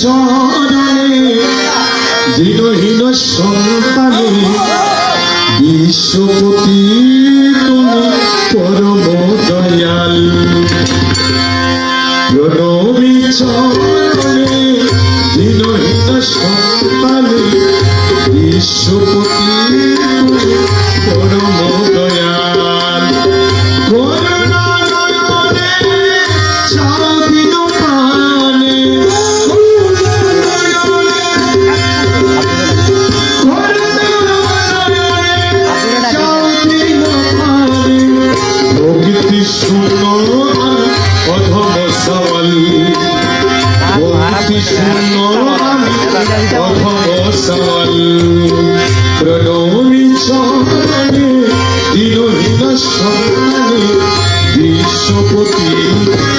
চরণে দিনহীন সন্তানে বিশ্বপতি তুমি পরম দয়াল। প্রণমী চরণে দিনহীন প্রণমী চরণে দিনহীন সন্তানে বিশ্বপতি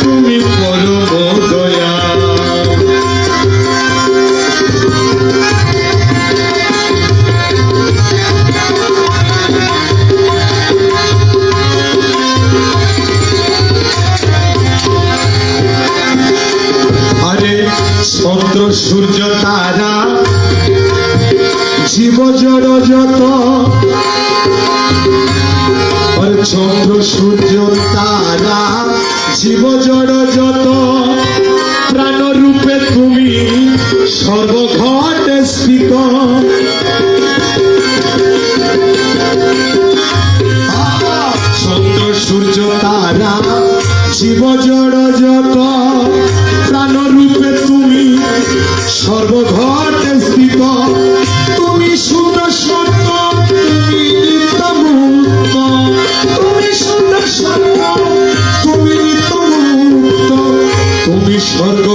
তুমি পরম দয়া। চন্দ্র সূর্য তারা চন্দ্র, সূর্য, তারা জীব জড় যত প্রাণ রূপে তুমি সর্বঘটে স্থিত চন্দ্র, সূর্য, তারা জীব জড় যত প্রাণ রূপে তুমি সর্বঘটে স্থিত তুমি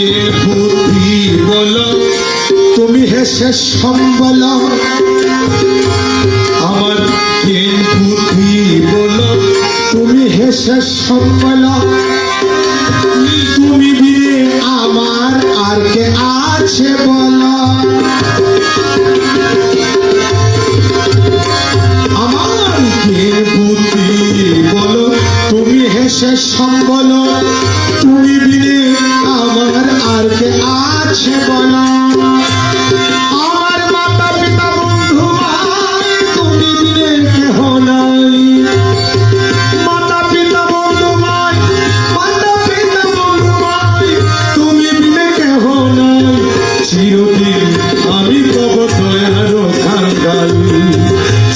কে বুদ্ধি বলো। তুমি হেসে সম্বল আমার কে বুদ্ধি বলো। তুমি হেসে সম্বল তুমি বিয়ে আমার আর কে আছে বলো। আমার কে বুদ্ধি বলো। তুমি হেসে সম্বল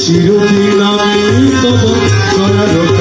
চিরদিন আমি তব দয়ার